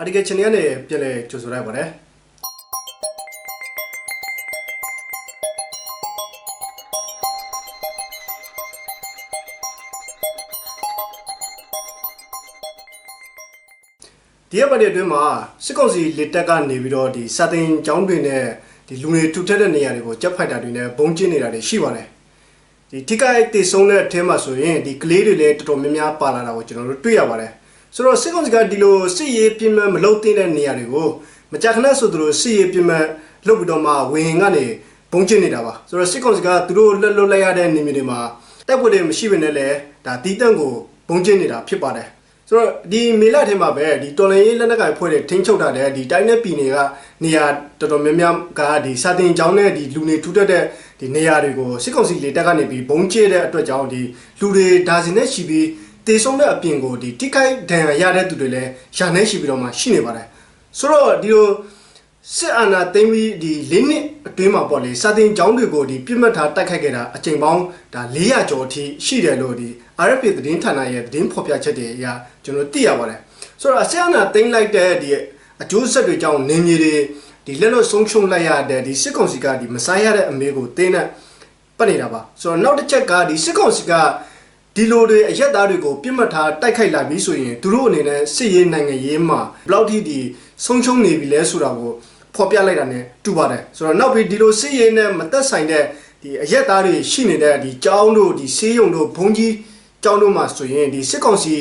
အဒီကချန်နယ်နဲ့ပြန်လဲကြိုဆိုလိုက်ပါတယ်ဒီရက်ပတ်တွေအတွင်းမှာစစ်ကောင်စီလက်တက်ကနေပြီးတော့ဒီစာတင်ကျောင်းတွေနဲ့ဒီလူတွေထူထပ်တဲ့နေရာတွေကိုကြက်ဖိုက်တာတွေနဲ့ဘုံကျင်းနေတာတွေရှိပါတယ်ဒီထိခိုက်တေဆုံးတဲ့အထက်မှာဆိုရင်ဒီကလေးတွေလည်းတော်တော်များများပါလာတာကိုကျွန်တော်တို့တွေ့ရပါတယ် ဆိုတော့စစ်ကောင်စီကဒီလိုစစ်ရေးပြင်းမဲ့မလုပ်သင့်တဲ့နေရာတွေကိုမကြာခဏဆိုသူတို့စစ်ရေးပြင်းမဲ့လုပ်ပြီးတော့မှဝင်းကနေဘုံကျင်းနေတာပါဆိုတော့စစ်ကောင်စီကသူတို့လက်လွတ်လိုက်ရတဲ့နေမြေတွေမှာတပ်ဖွဲ့တွေမရှိဘဲနဲ့လည်းဒါတီးတန့်ကိုဘုံကျင်းနေတာဖြစ်ပါတယ်ဆိုတော့ဒီမေလထဲမှာပဲဒီတော်လန်ရေးလက်နက်ကိုင်ဖွဲ့တွေထိန်းချုပ်တာတဲ့ဒီတိုင်းနဲ့ပြည်နယ်ကနေရာတော်တော်များများကဒီစာတင်ကျောင်းနဲ့ဒီလူနေထူထပ်တဲ့ဒီနေရာတွေကိုစစ်ကောင်စီလေတပ်ကနေပြီးဘုံကျဲတဲ့အတွက်ကြောင့်ဒီလူတွေဒါဇင်နဲ့ရှိပြီး တေဆုံးတဲ့အပြင်ကိုဒီတိခိုက်ဒဏ်ရာရတဲ့သူတွေလည်းရှာနေရှိပြီးတော့မှရှိနေပါတယ်ဆိုတော့ဒီလိုစစ်အာဏာသိမ်းပြီးဒီ၄နှစ်အတွင်းမှာပေါ့လေစာတင်ကျောင်းတွေကိုဒီပြစ်မှတ်ထားတိုက်ခိုက်ခဲ့တာအကြိမ်ပေါင်းဒါ400ကျော်အထိရှိတယ်လို့ဒီ RFA သတင်းဌာနရဲ့သတင်းဖော်ပြချက်တွေအရကျွန်တော်သိရပါတယ်ဆိုတော့စစ်အာဏာသိမ်းလိုက်တဲ့ဒီအကျိုးဆက်တွေကြောင့်နေမြေတွေဒီလက်လွတ်ဆုံးရှုံးလိုက်ရတဲ့ဒီစစ်ကောင်စီကဒီမဆိုင်ရတဲ့အမေကိုတင်းနဲ့ပတ်နေတာပါဆိုတော့နောက်တစ်ချက်ကဒီစစ်ကောင်စီက ဒီလိုတွေအရက်သားတွေကိုပြစ်မှတ်ထားတိုက်ခိုက်လာပြီးဆိုရင်သူတို့အနေနဲ့စစ်ရေးနိုင်ငံရေးမှာဘယ်လောက်ထိဒီဆုံးရှုံးနေပြီလဲဆိုတာကိုဖော်ပြလိုက်တာ ਨੇ တူပါတယ်ဆိုတော့နောက်ပြီးဒီလိုစစ်ရေးနဲ့မသက်ဆိုင်တဲ့ဒီအရက်သားတွေရှိနေတဲ့ဒီကြောင်းတို့ဒီဆေးရုံတို့ဘုံကြီးကြောင်းတို့မှာဆိုရင်ဒီစစ်ကောင်စီ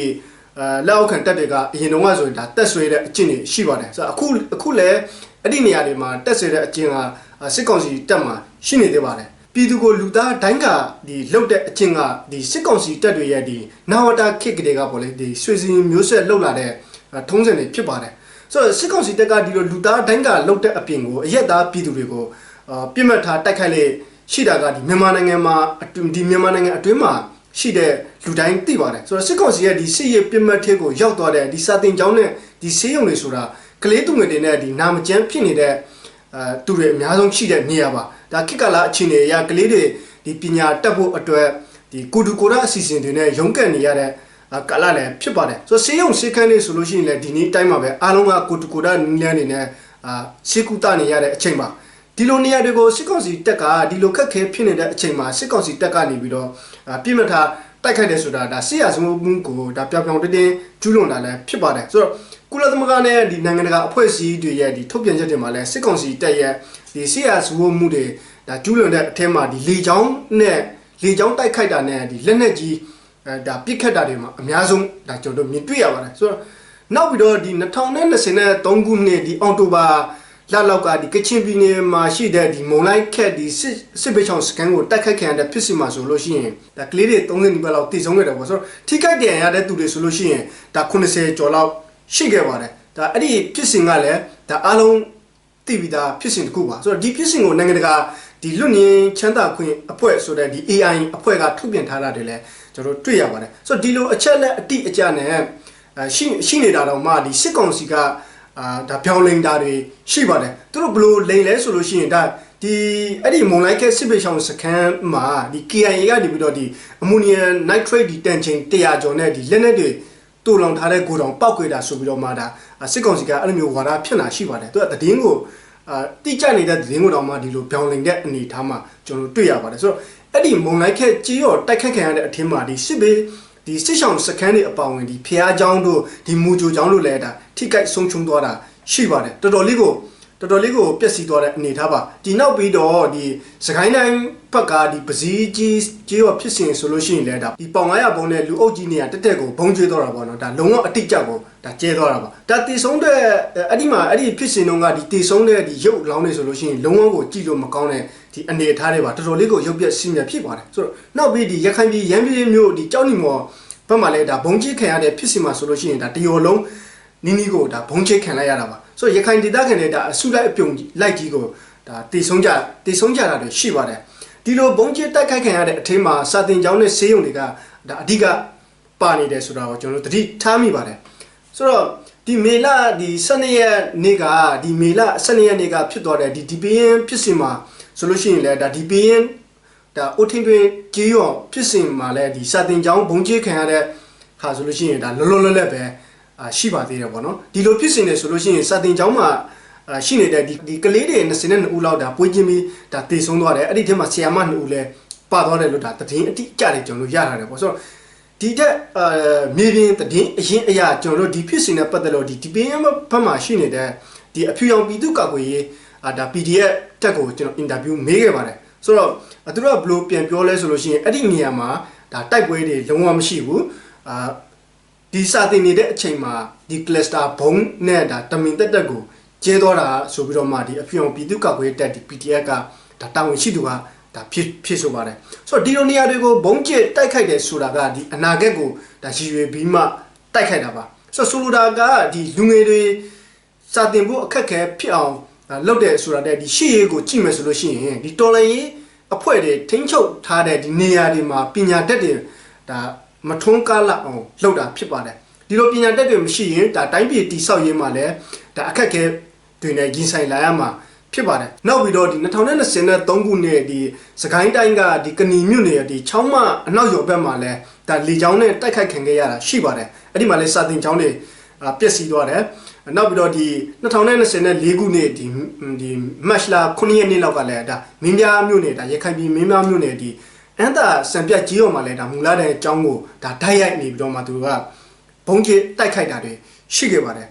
အဲလက်အောက်ခံတပ်တွေကအရင်တုန်းကဆိုရင်ဒါတက်ဆွဲတဲ့အကျင့်တွေရှိပါတယ်ဆိုတော့အခုအခုလည်းအဲ့ဒီနေရာတွေမှာတက်ဆွဲတဲ့အကျင့်ကအာစစ်ကောင်စီတပ်မှာရှိနေသေးပါတယ် ပြည်သူကိုလူသားတိုင်းကဒီလှုပ်တဲ့အချင်းကဒီစစ်ကောင်စီတပ်တွေရဲ့ဒီနာဝတာခစ်ကလေးကပေါ့လေဒီဆွေစီမျိုးဆက်လှုပ်လာတဲ့အာထုံးစံတွေဖြစ်ပါတယ်ဆိုတော့စစ်ကောင်စီတပ်ကဒီလိုလူသားတိုင်းကလှုပ်တဲ့အပြင်ကိုအရက်သားပြည်သူတွေကိုအာပြစ်မှတ်ထားတိုက်ခိုက်လေရှိတာကဒီမြန်မာနိုင်ငံမှာအတွင်းဒီမြန်မာနိုင်ငံအတွင်းမှာရှိတဲ့လူတိုင်းသိပါတယ်ဆိုတော့စစ်ကောင်စီရဲ့ဒီစစ်ရေးပြစ်မှတ်ထက်ကိုရောက်သွားတဲ့ဒီစာတင်ကျောင်းနဲ့ဒီဆေးရုံတွေဆိုတာကလေးသူငယ်တွေနဲ့ဒီနာမကျန်းဖြစ်နေတဲ့ အဲသူတွေအများဆုံးရှိတဲ့နေရာပါဒါခိကလာအခြေအနေအရကလေးတွေဒီပညာတက်ဖို့အတွက်ဒီကိုဒူကိုရာအစီအစဉ်တွေနဲ့ရုန်းကန်နေရတဲ့အာကာလလည်းဖြစ်ပါတယ်ဆိုတော့ဆေးရုံဆေးခန်းတွေဆိုလို့ရှိရင်လည်းဒီနေ့တိုင်းမှာပဲအားလုံးကကိုဒူကိုရာနည်းလမ်းတွေနဲ့အာဆေးကုသနေရတဲ့အချိန်ပါဒီလိုနေရာတွေကိုစစ်ကောင်စီတက်ကဒီလိုခက်ခဲဖြစ်နေတဲ့အချိန်မှာစစ်ကောင်စီတက်ကနေပြီးတော့အာပြစ်မှတ်ထားတိုက်ခိုက်တယ်ဆိုတာဒါဆေးရစမှုကိုဒါပြောင်ပြောင်တင်းတင်းကျူးလွန်တာလည်းဖြစ်ပါတယ်ဆိုတော့ ကုလသမဂ္ဂနဲ့ဒီနိုင်ငံတကာအဖွဲ့အစည်းတွေရဲ့ဒီထုတ်ပြန်ချက်တွေမှာလည်းစစ်ကောင်စီတပ်ရဲ့ဒီဆီယာစဝမှုတွေဒါကျူးလွန်တဲ့အထက်မှာဒီလေချောင်းနဲ့လေချောင်းတိုက်ခိုက်တာနဲ့ဒီလက်နက်ကြီးအဲဒါပြစ်ခတ်တာတွေမှာအများဆုံးဒါကျွန်တော်တို့မြင်တွေ့ရပါတယ်ဆိုတော့နောက်ပြီးတော့ဒီ2023ခုနှစ်ဒီအောက်တိုဘာလလောက်ကဒီကချင်ပြည်နယ်မှာရှိတဲ့ဒီမုံလိုက်ခက်ဒီစစ်စစ်ပေးချောင်းစကန်ကိုတိုက်ခိုက်ခံရတဲ့ဖြစ်စီမှာဆိုလို့ရှိရင်ဒါကလေးတွေ30နီးပါးလောက်တည်ဆုံးခဲ့တယ်ပေါ့ဆိုတော့ထိခိုက်ဒဏ်ရာရတဲ့သူတွေဆိုလို့ရှိရင်ဒါ80ကျော်လောက် ရှိခဲ့ပါတယ်ဒါအဲ့ဒီဖြစ်စဉ်ကလည်းဒါအားလုံးသိပြီးသားဖြစ်စဉ်တစ်ခုပါဆိုတော့ဒီဖြစ်စဉ်ကိုနိုင်ငံတကာဒီလွတ်ငင်းချမ်းသာခွင့်အဖွဲ့ဆိုတဲ့ဒီ AI အဖွဲ့ကထုတ်ပြန်ထားတာတွေလည်းကျွန်တော်တို့တွေ့ရပါတယ်ဆိုတော့ဒီလိုအချက်လက်အတိအကျနဲ့အဲရှိရှိနေတာတော့မှဒီစစ်ကောင်စီကအာဒါပြောင်းလိန်တာတွေရှိပါတယ်သူတို့ဘလို့လိန်လဲဆိုလို့ရှိရင်ဒါဒီအဲ့ဒီမွန်လိုက်ကစစ်ပေးချောင်းစခန်းမှာဒီ KIA ကနေပြီးတော့ဒီအမိုနီယမ်နိုက်ထရိတ်ဒီတန်ချိန်100ကျော်နဲ့ဒီလက်နက်တွေ တူလောင်ထားတဲ့ကိုတောင်ပောက်ခွေတာဆိုပြီးတော့မှဒါစစ်ကောင်စီကအဲ့လိုမျိုးဝါဒဖြစ်လာရှိပါတယ်သူကသတင်းကိုအာတိကျနေတဲ့သတင်းကိုတော့မှဒီလိုပြောင်းလင်တဲ့အနေအထားမှာကျွန်တော်တွေ့ရပါတယ်ဆိုတော့အဲ့ဒီမုံလိုက်ခက်ကြေးရောတိုက်ခတ်ခံရတဲ့အထင်းမှာဒီစစ်ဘေးဒီစစ်ဆောင်စခန်းတွေအပောင်ဝင်ဒီဖျားเจ้าတို့ဒီမူဂျိုเจ้าတို့လည်းဒါထိကိုက်ဆုံးချုံသွားတာရှိပါတယ်တော်တော်လေးကိုတော်တော်လေးကိုပျက်စီးသွားတဲ့အနေထားပါဒီနောက်ပြီးတော့ဒီစကိုင်းတိုင်း ဘက်ကဒီပစည်းကြီးကြီးရောဖြစ်စဉ်ဆိုလို့ရှိရင်လည်းဒါဒီပေါင်900ဘုံနဲ့လူအုပ်ကြီးနေရတက်တက်ကိုဘုံကျွေးသွားတာပေါ့နော်ဒါလုံးဝအတိတ်ကြကိုဒါကျဲသွားတာပါဒါတည်ဆုံးတဲ့အဲ့ဒီမှာအဲ့ဒီဖြစ်စဉ်တုန်းကဒီတည်ဆုံးတဲ့ဒီရုပ်လောင်းနေဆိုလို့ရှိရင်လုံးဝကိုကြည့်လို့မကောင်းတဲ့ဒီအနေအထားတွေပါတော်တော်လေးကိုရုပ်ပြက်စီးမြဖြစ်ပါတယ်ဆိုတော့နောက်ပြီးဒီရခိုင်ပြည်ရန်ပြည်မြို့ဒီကြောက်နေမော်ဘက်မှာလည်းဒါဘုံကြီးခံရတဲ့ဖြစ်စဉ်မှာဆိုလို့ရှိရင်ဒါတရော်လုံးနီးနီးကိုဒါဘုံချိတ်ခံလိုက်ရတာပါဆိုတော့ရခိုင်ဒေသခံတွေဒါအစုလိုက်အပြုံလိုက်ကြီးကိုဒါတည်ဆုံးကြတည်ဆုံးကြတာတွေရှိပါတယ် ဒီလိုဘုံချိတ်တိုက်ခိုက်ခံရတဲ့အထင်းမှာစာတင်ကျောင်းနဲ့ဆေးရုံတွေကဒါအဓိကပါနေတယ်ဆိုတာကိုကျွန်တော်တို့သတိထားမိပါတယ်ဆိုတော့ဒီမေလဒီ12ရက်နေ့ကဒီမေလ12ရက်နေ့ကဖြစ်သွားတဲ့ဒီဒီပင်းဖြစ်စဉ်မှာဆိုလို့ရှိရင်လည်းဒါဒီပင်းဒါအိုထင်းတွင်ကြေးရောဖြစ်စဉ်မှာလည်းဒီစာတင်ကျောင်းဘုံချိတ်ခံရတဲ့ဟာဆိုလို့ရှိရင်ဒါလောလောလတ်လတ်ပဲအာရှိပါသေးတယ်ပေါ့နော်ဒီလိုဖြစ်စဉ်နေဆိုလို့ရှိရင်စာတင်ကျောင်းမှာအာ ရှိနေတဲ့ဒီဒီကလေးတွေ22ဦးလောက်ဒါပွေးချင်းပြီးဒါတည်ဆုံးသွားတယ်အဲ့ဒီထဲမှာဆီယာမ2ဦးလည်းပါသွားတယ်လို့ဒါတည်င်းအတိအကျတယ်ကျွန်တော်တို့ရထားတယ်ပေါ့ဆိုတော့ဒီတက်အာမြေပြင်တည်င်းအရင်အရာကျွန်တော်တို့ဒီဖြစ်စဉ်နဲ့ပတ်သက်လို့ဒီ DPM ဘက်မှာရှိနေတဲ့ဒီအဖြူရောင်ပြည်သူ့ကာကွယ်ရေးအာဒါ PDF တက်ကိုကျွန်တော်အင်တာဗျူးမေးခဲ့ပါတယ်ဆိုတော့သူတို့ကဘယ်လိုပြန်ပြောလဲဆိုလို့ရှိရင်အဲ့ဒီနေရာမှာဒါတိုက်ပွဲတွေလုံးဝမရှိဘူးအာဒီစာတင်နေတဲ့အချိန်မှာဒီ cluster ဘုံနဲ့ဒါတမင်တက်တက်ကို ကျဲတော့တာဆိုပြီးတော့မှဒီအဖြောင်ပြည်သူ့ကောက်ွေးတက်ဒီ PDF ကဒါတာဝန်ရှိသူကဒါဖြစ်ဖြစ်ဆိုပါတယ်ဆိုတော့ဒီလိုနေရာတွေကိုဘုံကျစ်တိုက်ခိုက်တယ်ဆိုတာကဒီအနာဂတ်ကိုဒါရည်ရွယ်ပြီးမှတိုက်ခိုက်တာပါဆိုတော့ဆိုလိုတာကဒီလူငယ်တွေစာတင်ဖို့အခက်အခဲဖြစ်အောင်ဒါလုပ်တယ်ဆိုတာတဲ့ဒီရှေ့ရေးကိုကြည့်မယ်ဆိုလို့ရှိရင်ဒီတော်လိုင်းရေးအဖွဲ့တွေထိန်းချုပ်ထားတဲ့ဒီနေရာတွေမှာပညာတတ်တွေဒါမထွန်းကားလောက်အောင်လုပ်တာဖြစ်ပါတယ်ဒီလိုပညာတတ်တွေမရှိရင်ဒါတိုင်းပြည်တိဆောက်ရေးမှာလည်းဒါအခက်အခဲ တွေနဲ့ရင်ဆိုင်လာရမှာဖြစ်ပါတယ်နောက်ပြီးတော့ဒီ2023ခုနှစ်ဒီစကိုင်းတိုင်းကဒီကဏီမြို့နယ်ဒီချောင်းမအနောက်ရော်ဘက်မှာလည်းဒါလေချောင်းနဲ့တိုက်ခိုက်ခံခဲ့ရတာရှိပါတယ်အဲ့ဒီမှာလည်းစာတင်ချောင်းတွေအာပျက်စီးသွားတယ်နောက်ပြီးတော့ဒီ2024ခုနှစ်ဒီဒီမတ်လ9ရက်နေ့လောက်ကလည်းဒါမင်းပြားမြို့နယ်ဒါရခိုင်ပြည်မင်းပြားမြို့နယ်ဒီအန်တာစံပြတ်ကြီးရော်မှာလည်းဒါမူလာတဲ့အကြောင်းကိုဒါဓာတ်ရိုက်နေပြီးတော့မှသူကဘုံကျစ်တိုက်ခိုက်တာတွေရှိခဲ့ပါတယ်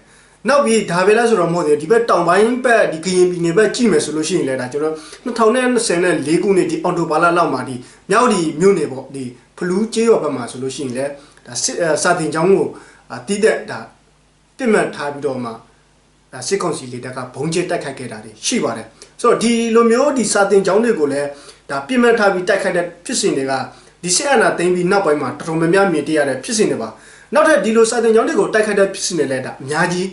နောက်ပြီးဒါပဲလားဆိုတော့မဟုတ်သေးဘူးဒီဘက်တောင်ပိုင်းဘက်ဒီကရင်ပြည်နယ်ဘက်ကြည့်မယ်ဆိုလို့ရှိရင်လည်းဒါကျွန်တော်2024ခုနှစ်ဒီအော်တိုဘာလလောက်မှာဒီမြောက်ဒီမြို့နယ်ပေါ့ဒီဖလူးကျေးရွာဘက်မှာဆိုလို့ရှိရင်လည်းဒါစစ်အဲစာတင်ကျောင်းကိုအာတီးတဲ့ဒါပြစ်မှတ်ထားပြီးတော့မှဒါစစ်ကောင်စီလေတပ်ကဘုံကျစ်တိုက်ခိုက်ခဲ့တာတွေရှိပါတယ်ဆိုတော့ဒီလိုမျိုးဒီစာတင်ကျောင်းတွေကိုလည်းဒါပြစ်မှတ်ထားပြီးတိုက်ခိုက်တဲ့ဖြစ်စဉ်တွေကဒီစစ်အာဏာသိမ်းပြီးနောက်ပိုင်းမှာတော်တော်များများမြင်တွေ့ရတဲ့ဖြစ်စဉ်တွေပါနောက်ထပ်ဒီလိုစာတင်ကျောင်းတွေကိုတိုက်ခိုက်တဲ့ဖြစ်စဉ်တွေလည်းဒါအများကြီး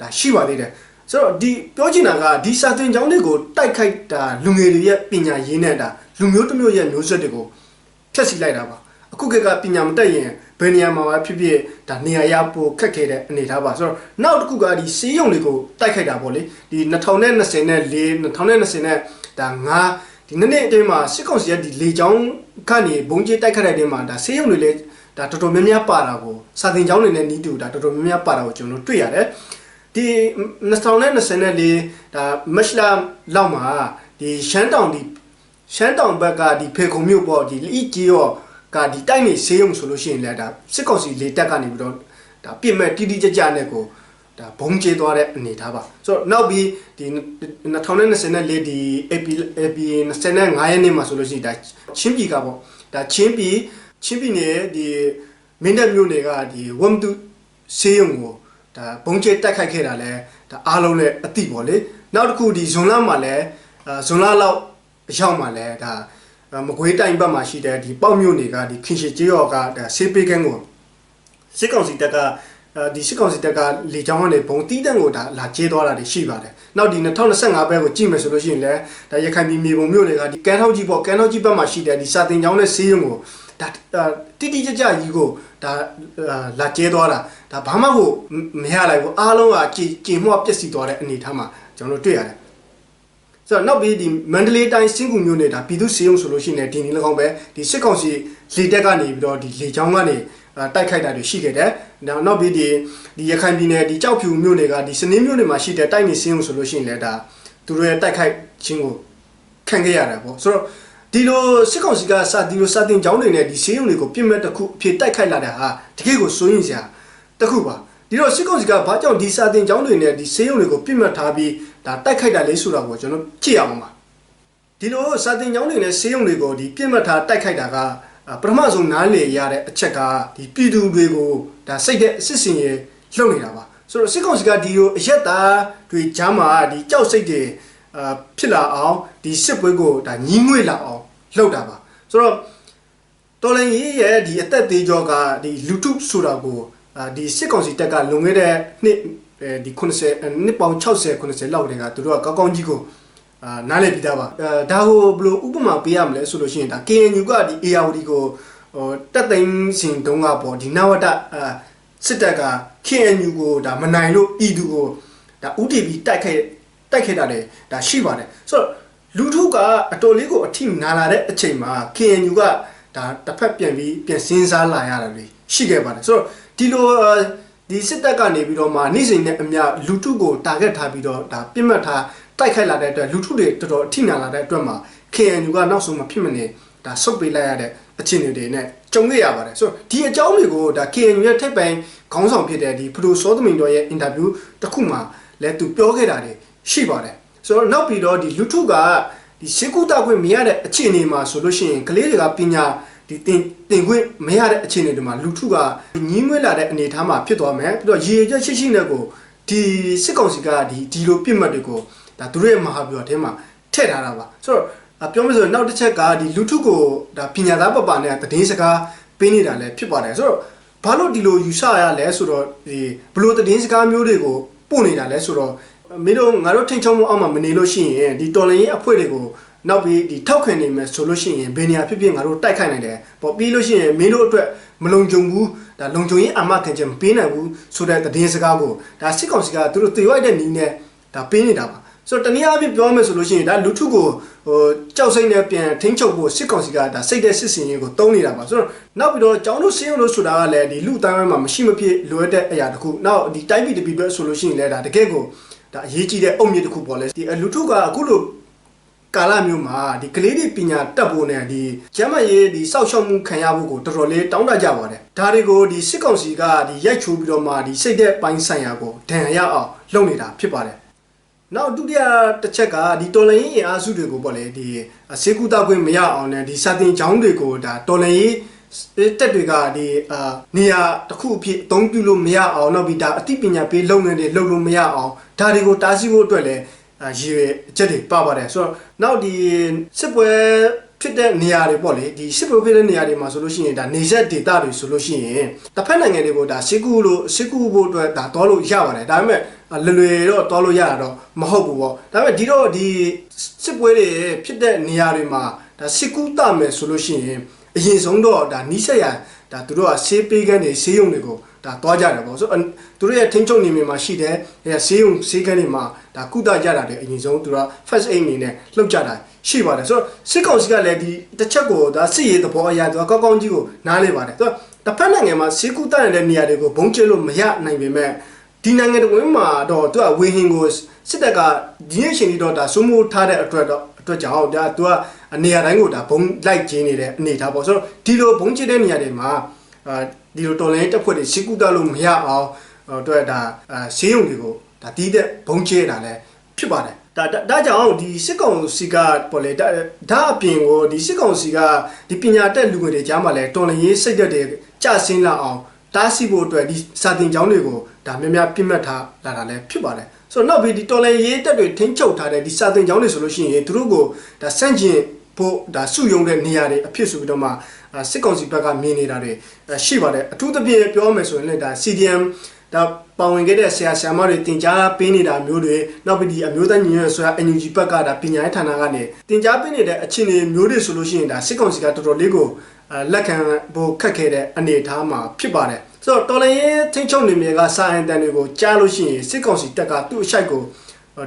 ဒါရှိပါသေးတယ်ဆိုတော့ဒီပြောချင်တာကဒီစာတင်ကျောင်းတွေကိုတိုက်ခိုက်တာလူငယ်တွေရဲ့ပညာရင်းနဲ့ဒါလူမျိုးတစ်မျိုးရဲ့မျိုးဆက်တွေကိုဖျက်ဆီးလိုက်တာပါအခုခေတ်ကပညာမတတ်ရင်ဘယ်နေရာမှာပဲဖြစ်ဖြစ်ဒါနေရာရပိုခက်ခဲတဲ့အနေထားပါဆိုတော့နောက်တစ်ခုကဒီစီးရုံတွေကိုတိုက်ခိုက်တာပေါ့လေဒီ2024နဲ့4 2020နဲ့ဒါ9ဒီနှစ်နှစ်အတွင်းမှာစစ်ကောင်စီရဲ့ဒီလေကြောင်းကနေဘုံကျစ်တိုက်ခိုက်တဲ့အတွင်းမှာဒါစီးရုံတွေလည်းဒါတော်တော်များများပါတာကိုစာသင်ကျောင်းတွေနဲ့နီးတူဒါတော်တော်များများပါတာကိုကျွန်တော်တို့တွေ့ရတယ် ဒီ2024ဒါမက်လာလောက်မှာဒီရှမ်းတောင်ဒီရှမ်းတောင်ဘက်ကဒီဖေခုံမြို့ပေါ့ဒီလီကြီးရောကဒီတိုက်နေဆေးရုံဆိုလို့ရှိရင်လည်းဒါစစ်ကောင်စီလေတက်ကနေပြီးတော့ဒါပြစ်မဲ့တိတိကျကျနဲ့ကိုဒါဘုံကျဲသွားတဲ့အနေထားပါဆိုတော့နောက်ပြီးဒီ2024ဒီ AP AP 25ရက်နေ့မှာဆိုလို့ရှိရင်ဒါချင်းပြည်ကပေါ့ဒါချင်းပြည်ချင်းပြည်နယ်ဒီမင်းတပ်မြို့နယ်ကဒီဝမ်တူဆေးရုံကို ဒါဘုံကျဲတက်ခိုက်ခဲ့တာလဲဒါအားလုံးလည်းအတိပေါ့လေနောက်တစ်ခုဒီဇွန်လမှာလည်းအာဇွန်လလောက်အရောက်မှာလဲဒါမကွေးတိုင်းဘက်မှာရှိတဲ့ဒီပေါ့မြို့နယ်ကဒီခင်ရှိကျေးရော်ကဒါဆေးပေးကန်းကိုစစ်ကောင်စီတပ်ကအဲဒီစစ်ကောင်စီတပ်ကလေကြောင်းကနေဘုံတီးတန့်ကိုဒါလာကျေးသွားတာတွေရှိပါတယ်။နောက်ဒီ2025ဘက်ကိုကြည့်မယ်ဆိုလို့ရှိရင်လည်းဒါရခိုင်ပြည်မြေပုံမြို့တွေကဒီကန်းထောက်ကြီးပေါ့ကန်းထောက်ကြီးဘက်မှာရှိတဲ့ဒီစာတင်ကျောင်းနဲ့ဆေးရုံကိုဒါတိတိကျကျကြီးကိုဒါလာကျေးသွားတာ ဒါဘာမှကိုမရလိုက်ဘူးအားလုံးကကြည်ကြည်မှော့ပျက်စီးသွားတဲ့အနေအထားမှာကျွန်တော်တို့တွေ့ရတယ်။ဆိုတော့နောက်ပြီးဒီမန္တလေးတိုင်းစင်ကူမြို့နယ်ဒါပြည်သူစေယုံဆိုလို့ရှိရင်ဒီနေ့၎င်းပဲဒီစစ်ကောင်စီလေတက်ကနေပြီးတော့ဒီလေချောင်းကနေတိုက်ခိုက်တာတွေရှိခဲ့တယ်။နောက်နောက်ပြီးဒီဒီရခိုင်ပြည်နယ်ဒီကြောက်ဖြူမြို့နယ်ကဒီစနင်းမြို့နယ်မှာရှိတဲ့တိုက်နေစင်းုံဆိုလို့ရှိရင်လည်းဒါသူတို့ရဲ့တိုက်ခိုက်ခြင်းကိုခံခဲ့ရတာပေါ့။ဆိုတော့ဒီလိုစစ်ကောင်စီကစဒီလိုစတင်ကြောင်းတွေနဲ့ဒီစင်းုံတွေကိုပြစ်မဲ့တစ်ခုအဖြစ်တိုက်ခိုက်လာတာဟာတကယ့်ကိုစိုးရင်စရာ တစ်ခုပါ။ဒီတော့စစ်ကောင်စီကဘာကြောင့်ဒီစာတင်ကြောင်းတွေနဲ့ဒီစင်းုံတွေကိုပြစ်မှတ်ထားပြီးဒါတိုက်ခိုက်တာလဲဆိုတာကိုကျွန်တော်ကြည့်အောင်ပါ။ဒီလိုစာတင်ကြောင်းတွေနဲ့စင်းုံတွေကိုဒီပြစ်မှတ်ထားတိုက်ခိုက်တာကပထမဆုံးနားလေရတဲ့အချက်ကဒီပြည်သူတွေကိုဒါစိတ်တဲ့အစစ်စင်ရလှုပ်နေတာပါဆိုတော့စစ်ကောင်စီကဒီလိုအရက်သားတွေဂျမ်းမှာဒီကြောက်စိတ်တွေအာဖြစ်လာအောင်ဒီစစ်ပွဲကိုဒါညီးငွေ့လာအောင်လှုပ်တာပါဆိုတော့တော်လန်ကြီးရဲ့ဒီအသက်သေးကြောကဒီလူထုဆိုတာကိုအာ ဒီစစ်ကောင်စီတက်ကလွန်ခဲ့တဲ့နှစ်ဒီ90နှစ်ပေါင်း60 90လောက်တည်းကသူတို့ကကောင်းကောင်းကြီးကိုအာနားလည်ပြီးသားပါအဲဒါကိုဘယ်လိုဥပမာပေးရမလဲဆိုလို့ရှိရင်ဒါ KNU ကဒီ ARD ကိုဟိုတက်သိန်းစင်တုံးကပေါ့ဒီနဝတအာစစ်တပ်က KNU ကိုဒါမနိုင်လို့ဤသူကိုဒါဥတီပြီးတိုက်ခဲ့တိုက်ခဲ့တာလေဒါရှိပါတယ်ဆိုတော့လူထုကအတော်လေးကိုအထိနာလာတဲ့အချိန်မှာ KNU က ဒါတစ်ဖက်ပြန်ပြီးပြန်စင်းစားလာရတာလေရှိခဲ့ပါတယ်ဆိုတော့ဒီလိုဒီစစ်တပ်ကနေပြီးတော့မှနေ့စဉ်နဲ့အမျှလူထုကိုတာဂက်ထားပြီးတော့ဒါပြစ်မှတ်ထားတိုက်ခိုက်လာတဲ့အတွက်လူထုတွေတော်တော်အထိနာလာတဲ့အတွက်မှာ KNU ကနောက်ဆုံးမဖြစ်မနေဒါဆုတ်ပေးလိုက်ရတဲ့အခြေအနေတွေနဲ့ကြုံခဲ့ရပါတယ်ဆိုတော့ဒီအကြောင်းတွေကိုဒါ KNU ရဲ့ထိပ်ပိုင်းခေါင်းဆောင်ဖြစ်တဲ့ဒီဖလိုစောသမင်တော်ရဲ့အင်တာဗျူးတစ်ခုမှာလည်းသူပြောခဲ့တာတွေရှိပါတယ်ဆိုတော့နောက်ပြီးတော့ဒီလူထုက ဒီရှေးကုတာခွင့်မရတဲ့အခြေအနေမှာဆိုလို့ရှိရင်ကလေးတွေကပညာဒီတင်တင်ခွင့်မရတဲ့အခြေအနေတွေမှာလူထုကညှင်းငွေးလာတဲ့အနေအထားမှာဖြစ်သွားမယ်ပြီးတော့ရေရချက်ရှိရှိနဲ့ကိုဒီစစ်ကောင်စီကဒီဒီလိုပြစ်မှတ်တွေကိုဒါသူတို့ရဲ့မဟာဗျူဟာထဲမှာထည့်ထားတာပါဆိုတော့အပြောမလို့ဆိုရင်နောက်တစ်ချက်ကဒီလူထုကိုဒါပညာသားပပနဲ့တည်င်းစကားပေးနေတာလည်းဖြစ်ပါတယ်ဆိုတော့ဘာလို့ဒီလိုယူဆရလဲဆိုတော့ဒီဘလို့တည်င်းစကားမျိုးတွေကိုပို့နေတာလဲဆိုတော့ မင်းတို့ငါတို့ထိန်ချုံမှုအောက်မှာမနေလို့ရှိရင်ဒီတော်လရင်အဖွဲ့တွေကိုနောက်ပြီးဒီထောက်ခံနေမယ်ဆိုလို့ရှိရင်ဘယ်နေရာဖြစ်ဖြစ်ငါတို့တိုက်ခိုက်နိုင်တယ်ပေါ့ပြီးလို့ရှိရင်မင်းတို့အတွက်မလုံခြုံဘူးဒါလုံခြုံရေးအာမခံချက်မပေးနိုင်ဘူးဆိုတဲ့တည်င်းစကားကိုဒါစစ်ကောင်စီကသူတို့တည်ရိုက်တဲ့နီးနဲ့ဒါပေးနေတာပါဆိုတော့တနည်းအားဖြင့်ပြောမယ်ဆိုလို့ရှိရင်ဒါလူထုကိုဟိုကြောက်စိတ်နဲ့ပြန်ထိန်းချုပ်ဖို့စစ်ကောင်စီကဒါစိတ်တဲ့စစ်စင်ရေးကိုတုံးနေတာပါဆိုတော့နောက်ပြီးတော့ကျောင်းတို့စင်းရုံလို့ဆိုတာကလည်းဒီလူအတိုင်းဝိုင်းမှာမရှိမဖြစ်လိုအပ်တဲ့အရာတစ်ခုနောက်ဒီတိုင်းပြည်တစ်ပြည်ပဲဆိုလို့ရှိရင်လည်းဒါတကယ့်ကို ဒါအရေးကြီးတဲ့အုံမြစ်တစ်ခုပေါ့လေဒီလူထုကအခုလိုကာလမျိုးမှာဒီကလေးတွေပညာတတ်ဖို့နဲ့ဒီကျမ်းမာရေးဒီစောက်ရှောက်မှုခံရဖို့ကိုတော်တော်လေးတောင်းတကြပါတယ်ဒါတွေကိုဒီစစ်ကောင်စီကဒီရိုက်ချိုးပြီးတော့မှဒီစိတ်တဲ့ပိုင်းဆိုင်ရာကိုဒဏ်ရအောင်လုပ်နေတာဖြစ်ပါတယ်နောက်ဒုတိယတစ်ချက်ကဒီတော်လန်ရေးအင်အားစုတွေကိုပေါ့လေဒီစေကူတာခွင့်မရအောင်နဲ့ဒီစာတင်ကျောင်းတွေကိုဒါတော်လန်ရေး တက်တွေကဒီအာနေရာတစ်ခုအဖြစ်အသုံးပြုလို့မရအောင်နောက်ပြီးဒါအသိပညာပေးလုပ်ငန်းတွေလုပ်လို့မရအောင်ဒါတွေကိုတားဆီးဖို့အတွက်လည်းအာရည်ရွယ်အချက်တွေပါပါတယ်ဆိုတော့နောက်ဒီစစ်ပွဲဖြစ်တဲ့နေရာတွေပေါ့လေဒီစစ်ပွဲဖြစ်တဲ့နေရာတွေမှာဆိုလို့ရှိရင်ဒါနေဆက်ဒေတာတွေဆိုလို့ရှိရင်တစ်ဖက်နိုင်ငံတွေကိုဒါစစ်ကူလို့စစ်ကူဖို့အတွက်ဒါတောလို့ရပါတယ်ဒါပေမဲ့လွယ်လွယ်တော့တောလို့ရတာတော့မဟုတ်ဘူးပေါ့ဒါပေမဲ့ဒီတော့ဒီစစ်ပွဲတွေဖြစ်တဲ့နေရာတွေမှာ ဒါစစ်ကူတမယ်ဆိုလို့ရှိရင်အရင်ဆုံးတော့ဒါနီးစက်ရဒါသူတို့ကဆေးပေးကန်းတွေဆေးရုံတွေကိုဒါသွားကြတယ်ပေါ့ဆိုတော့သူတို့ရဲ့ထိန်းချုပ်နေမြေမှာရှိတဲ့ဆေးရုံဆေးကန်းတွေမှာဒါကုသကြတာတွေအရင်ဆုံးသူတို့က first aid အနေနဲ့လှုပ်ကြတာရှိပါတယ်ဆိုတော့စစ်ကောင်စီကလည်းဒီတစ်ချက်ကိုဒါစစ်ရေးသဘောအရာသူကကောင်းကောင်းကြီးကိုနားလေပါတယ်ဆိုတော့တစ်ဖက်နိုင်ငံမှာဆေးကုသရတဲ့နေရာတွေကိုဘုံကျလို့မရနိုင်ပေမဲ့ဒီနိုင်ငံတော်ဝင်မှာတော့သူကဝေဟင်ကိုစစ်တပ်ကဒီနေ့ရှင်ဒီတော့ဒါစိုးမိုးထားတဲ့အတွက်တော့ အတွက်ကြောင့်ဒါသူကနေရာတိုင်းကိုဒါဘုံလိုက်ကျင်းနေတဲ့အနေထားပေါ့ဆိုတော့ဒီလိုဘုံကျတဲ့နေရာတွေမှာအာဒီလိုတော်လိုင်းတက်ဖွဲ့တွေစီကူတာလို့မရအောင်အတွက်ဒါဈေးရုံတွေကိုဒါတီးတဲ့ဘုံကျဲတာလည်းဖြစ်ပါတယ်ဒါဒါကြောင့်ဒီစစ်ကောင်စီကပေါ်လေဒါဒါအပြင်ကိုဒီစစ်ကောင်စီကဒီပညာတက်လူငယ်တွေကြားမှာလဲတော်လရင်စိတ်သက်တွေကြဆင်းလာအောင်တားဆီးဖို့အတွက်ဒီစာတင်ကျောင်းတွေကိုဒါများများပြစ်မှတ်ထားလာတာလည်းဖြစ်ပါတယ် ဆိုတော့နောက်ပြီးဒီတော်လရေးတက်တွေထိန်းချုပ်ထားတဲ့ဒီစာတင်ကျောင်းတွေဆိုလို့ရှိရင်သူတို့ကိုဒါစန့်ကျင်ဖို့ဒါစုယုံတဲ့နေရာတွေအဖြစ်ဆိုပြီးတော့မှစစ်ကောင်စီဘက်ကမြင်နေတာတွေရှိပါတယ်အထူးသဖြင့်ပြောမယ်ဆိုရင်လည်းဒါ CDM ဒါပါဝင်ခဲ့တဲ့ဆရာဆရာမတွေတင် जा ပေးနေတာမျိုးတွေနောက်ပြီးဒီအမျိုးသားညီညွတ်ရေးဆိုတာ NUG ဘက်ကဒါပညာရေးဌာနကနေတင် जा ပေးနေတဲ့အခြေအနေမျိုးတွေဆိုလို့ရှိရင်ဒါစစ်ကောင်စီကတော်တော်လေးကိုလက်ခံဖို့ခက်ခဲတဲ့အနေအထားမှာဖြစ်ပါတယ် ဆိုတော့တော်လရင်ထိန်းချုပ်နေမြေကစာအင်တန်တွေကိုကြားလို့ရှိရင်စစ်ကောင်စီတပ်ကသူ့အရှိုက်ကို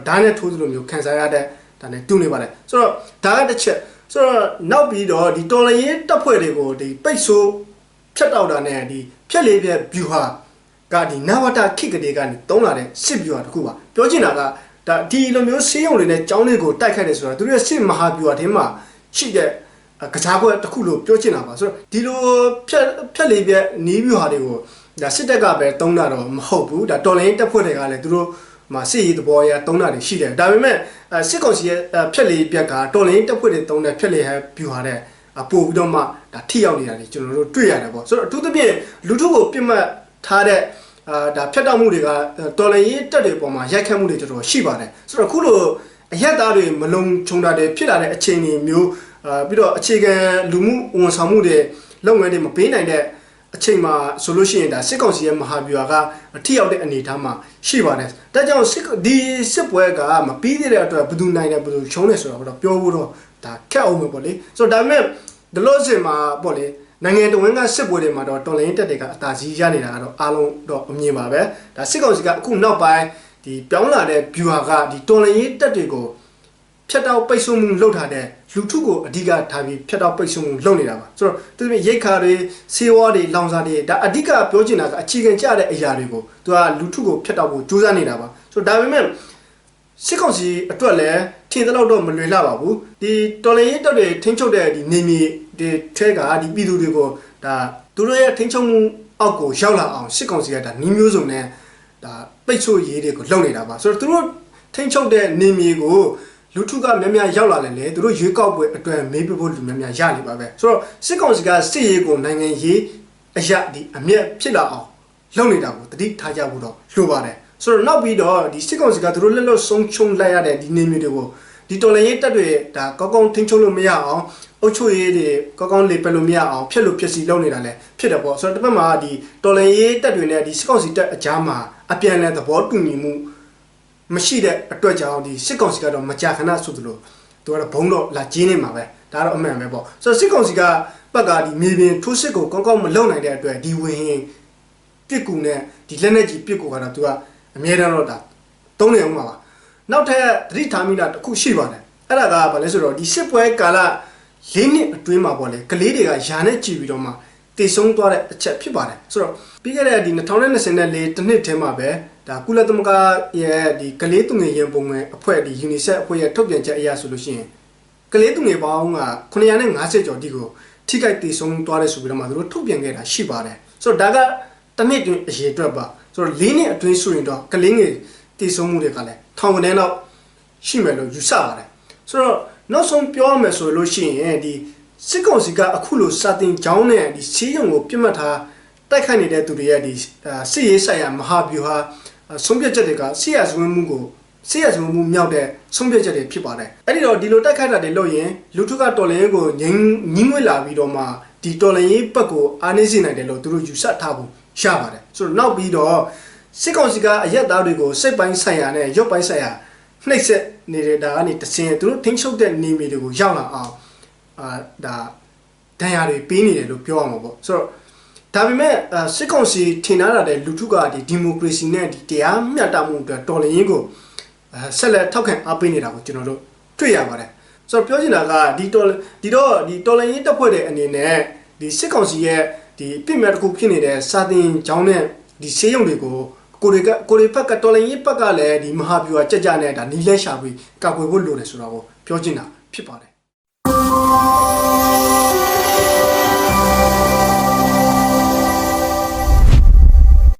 ဓာတ်နဲ့ထိုးသလိုမျိုးခံစားရတဲ့ဒါနဲ့တူနေပါတယ်ဆိုတော့ဒါကတစ်ချက်ဆိုတော့နောက်ပြီးတော့ဒီတော်လရင်တပ်ဖွဲ့တွေကိုဒီပိတ်ဆိုးဖြတ်တောက်တာနဲ့ဒီဖြက်လေးပြက် view ဟာကဒီနဝတခိကလေးကနေတုံးလာတဲ့စစ်ဗျူဟာတစ်ခုပါပြောချင်တာကဒါဒီလိုမျိုးဆေးရုံတွေနဲ့ကျောင်းတွေကိုတိုက်ခိုက်တယ်ဆိုတာသူတို့ရဲ့စစ်မဟာဗျူဟာထဲမှာရှိတဲ့ ကစားကွက်တစ်ခုလို့ပြောချင်တာပါဆိုတော့ဒီလိုဖြက်ဖြက်လေးပြက်နီးဗျူဟာတွေကိုဒါစစ်တပ်ကပဲတုံးတာတော့မဟုတ်ဘူးဒါတော်လိုင်းတက်ဖွဲ့တွေကလည်းသူတို့မှာစစ်ရေးသဘောအရတုံးတာတွေရှိတယ်ဒါပေမဲ့စစ်ကောင်စီရဲ့ဖြက်လေးပြက်ကတော်လိုင်းတက်ဖွဲ့တွေတုံးတဲ့ဖြက်လေးဟဲဗျူဟာတဲ့ပို့ပြီးတော့မှဒါထိရောက်နေတာတွေကျွန်တော်တို့တွေ့ရတယ်ပေါ့ဆိုတော့အထူးသဖြင့်လူထုကိုပြစ်မှတ်ထားတဲ့အာဒါဖြတ်တောက်မှုတွေကတော်လန်ရေးတက်တွေပေါ်မှာရိုက်ခတ်မှုတွေတော်တော်ရှိပါတယ်ဆိုတော့ခုလိုအရက်သားတွေမလုံခြုံတာတွေဖြစ်လာတဲ့အခြေအနေမျိုး အာပြီးတော့အခြေခံလူမှုဝန်ဆောင်မှုတွေလုပ်ငန်းတွေမပေးနိုင်တဲ့အချိန်မှာဆိုလို့ရှိရင်ဒါစစ်ကောင်စီရဲ့မဟာဗျူဟာကအထိရောက်တဲ့အနေအထားမှာရှိပါတယ်။ဒါကြောင့်စစ်ဒီစစ်ပွဲကမပြီးသေးတဲ့အတွက်ဘယ်သူနိုင်တယ်ဘယ်သူရှုံးတယ်ဆိုတော့ပြောဖို့တော့ဒါခက်အောင်ပဲပေါ့လေ။ဆိုတော့ဒါပေမဲ့ဒီလိုစင်မှာပေါ့လေနိုင်ငံတော်ဝန်ကစစ်ပွဲတွေမှာတော့တော်လိုင်းတက်တွေကအသာစီးရနေတာကတော့အားလုံးတော့အမြင်ပါပဲဒါစစ်ကောင်စီကအခုနောက်ပိုင်းဒီပြောင်းလာတဲ့ viewer ကဒီတော်လိုင်းတက်တွေကို ဖြတ်တောက်ပိတ်ဆို့မှုလုပ်ထားတဲ့လူထုကိုအဓိကထားပြီးဖြတ်တောက်ပိတ်ဆို့မှုလုပ်နေတာပါဆိုတော့သူတို့ရိတ်ခါတွေဆေးဝါးတွေလောင်စာတွေဒါအဓိကပြောချင်တာကအခြေခံကျတဲ့အရာတွေကိုသူကလူထုကိုဖြတ်တောက်ဖို့ကြိုးစားနေတာပါဆိုတော့ဒါပေမဲ့စစ်ကောင်စီအတွက်လည်းထင်သလောက်တော့မလွယ်လှပါဘူးဒီတော်လန်ရေးတပ်တွေထိန်းချုပ်တဲ့ဒီနေမြေတွေထဲကဒီပြည်သူတွေကိုဒါသူတို့ရဲ့ထိန်းချုပ်မှုအောက်ကိုရောက်လာအောင်စစ်ကောင်စီကဒါနှီးမျိုးစုံနဲ့ဒါပိတ်ဆို့ရေးတွေကိုလုပ်နေတာပါဆိုတော့သူတို့ထိန်းချုပ်တဲ့နေမြေကို လူထုကများများရောက်လာတယ်လေသူတို့ရွေးကောက်ပွဲအတွက်မေးပြဖို့လူများများရနေပါပဲဆိုတော့စစ်ကောင်စီကစစ်ရေးကိုနိုင်ငံရေးအရာဒီအမျက်ဖြစ်လာအောင်လုပ်နေတာကိုတတိထားကြဖို့တော့လိုပါတယ်ဆိုတော့နောက်ပြီးတော့ဒီစစ်ကောင်စီကသူတို့လက်လွတ်ဆုံးချုံလိုက်ရတဲ့ဒီနေမျိုးတွေကိုဒီတော်လှန်ရေးတပ်တွေဒါကောင်းကောင်းထိန်းချုပ်လို့မရအောင်အုပ်ချုပ်ရေးတွေကောင်းကောင်းလေပယ်လို့မရအောင်ဖျက်လို့ဖြစ်စီလုပ်နေတာလည်းဖြစ်တယ်ပေါ့ဆိုတော့တစ်ဖက်မှာဒီတော်လှန်ရေးတပ်တွေနဲ့ဒီစစ်ကောင်စီတပ်အကြားမှာအပြန်အလှန်သဘောတူညီမှု မရှိတဲ့အတွက်ကြောင့်ဒီစစ်ကောင်စီကတော့မကြာခဏဆိုသလိုသူကတော့ဘုံတော့လာကျင်းနေမှာပဲဒါတော့အမှန်ပဲပေါ့ဆိုတော့စစ်ကောင်စီကဘက်ကဒီမြေပြင်ထိုးစစ်ကိုကောင်းကောင်းမလုပ်နိုင်တဲ့အတွက်ဒီဝင်းရင်ပြစ်ကူနဲ့ဒီလက်နဲ့ကြီးပြစ်ကူကတော့သူကအမြဲတမ်းတော့ဒါသုံးနေအောင်ပါပါနောက်ထပ်သတိထားမိတာတစ်ခုရှိပါတယ်အဲ့ဒါကဘာလဲဆိုတော့ဒီစစ်ပွဲကာလ၄နှစ်အတွင်းမှာပေါ့လေကလေးတွေကယာနဲ့ကြည်ပြီးတော့မှတည်ဆုံးသွားတဲ့အချက်ဖြစ်ပါတယ်ဆိုတော့ပြီးခဲ့တဲ့ဒီ2024တစ်နှစ်ထဲမှာပဲ ဒါကုလသမဂ္ဂရဲ့ဒီကလေးသူငယ်ရင်ပုံငယ်အဖွဲ့ဒီ UNICEF အဖွဲ့ရဲ့ထုတ်ပြန်ချက်အရဆိုလို့ရှိရင်ကလေးသူငယ်ပေါင်းက950ကျော်ဒီကိုထိခိုက်တည်ဆုံးသွားတယ်ဆိုပြီးတော့မှသူတို့ထုတ်ပြန်ခဲ့တာရှိပါတယ်ဆိုတော့ဒါကတစ်နှစ်တွင်အရေးအတွက်ပါဆိုတော့၄နှစ်အတွင်းဆိုရင်တော့ကလေးငယ်တည်ဆုံးမှုတွေကလည်းထောင်ကနေတော့ရှိမယ်လို့ယူဆပါတယ်ဆိုတော့နောက်ဆုံးပြောရမယ်ဆိုလို့ရှိရင်ဒီစစ်ကောင်စီကအခုလိုစာတင်ကြောင်းနဲ့ဒီစီးရုံကိုပြစ်မှတ်ထားတိုက်ခိုက်နေတဲ့သူတွေရဲ့ဒီစစ်ရေးဆိုင်ရာမဟာဗျူဟာ ဆုံးဖြတ်ချက်တွေကစစ်ရဇဝင်းမှုကိုစစ်ရဇဝင်းမှုမြောက်တဲ့ဆုံးဖြတ်ချက်တွေဖြစ်ပါတယ်အဲ့ဒီတော့ဒီလိုတိုက်ခိုက်တာတွေလုပ်ရင်လူထုကတော်လရင်ကိုငင်းငင်းငွေလာပြီးတော့မှဒီတော်လရင်ဘက်ကိုအားနေစေနိုင်တယ်လို့သူတို့ယူဆထားဖို့ရပါတယ်ဆိုတော့နောက်ပြီးတော့စစ်ကောင်စီကအရက်သားတွေကိုစိတ်ပိုင်းဆိုင်ရာနဲ့ရုပ်ပိုင်းဆိုင်ရာနှိပ်စက်နေတဲ့ဒါကနေတစင်သူတို့ထိန်းချုပ်တဲ့နေမီတွေကိုရောက်လာအောင်အာဒါဒဏ်ရာတွေပေးနေတယ်လို့ပြောရမှာပေါ့ဆိုတော့ ဒါပေမဲ့အာစစ်ကောင်စီထင်ထားတာတဲ့လူထုကဒီဒီမိုကရေစီနဲ့ဒီတရားမျှတမှုအတွက်တော်လှန်ရေးကိုအဲဆက်လက်ထောက်ခံအားပေးနေတာကိုကျွန်တော်တို့တွေ့ရပါတယ်ဆိုတော့ပြောချင်တာကဒီတော်ဒီတော့ဒီတော်လှန်ရေးတပ်ဖွဲ့တဲ့အနေနဲ့ဒီစစ်ကောင်စီရဲ့ဒီပြစ်မှတ်တစ်ခုဖြစ်နေတဲ့စာတင်ကျောင်းနဲ့ဒီဆေးရုံတွေကိုကိုတွေကကိုတွေဘက်ကတော်လှန်ရေးဘက်ကလည်းဒီမဟာဗျူဟာကြကြနဲ့ဒါနီးလဲရှာပြီးကာကွယ်ဖို့လိုတယ်ဆိုတော့ပြောချင်တာဖြစ်ပါတယ်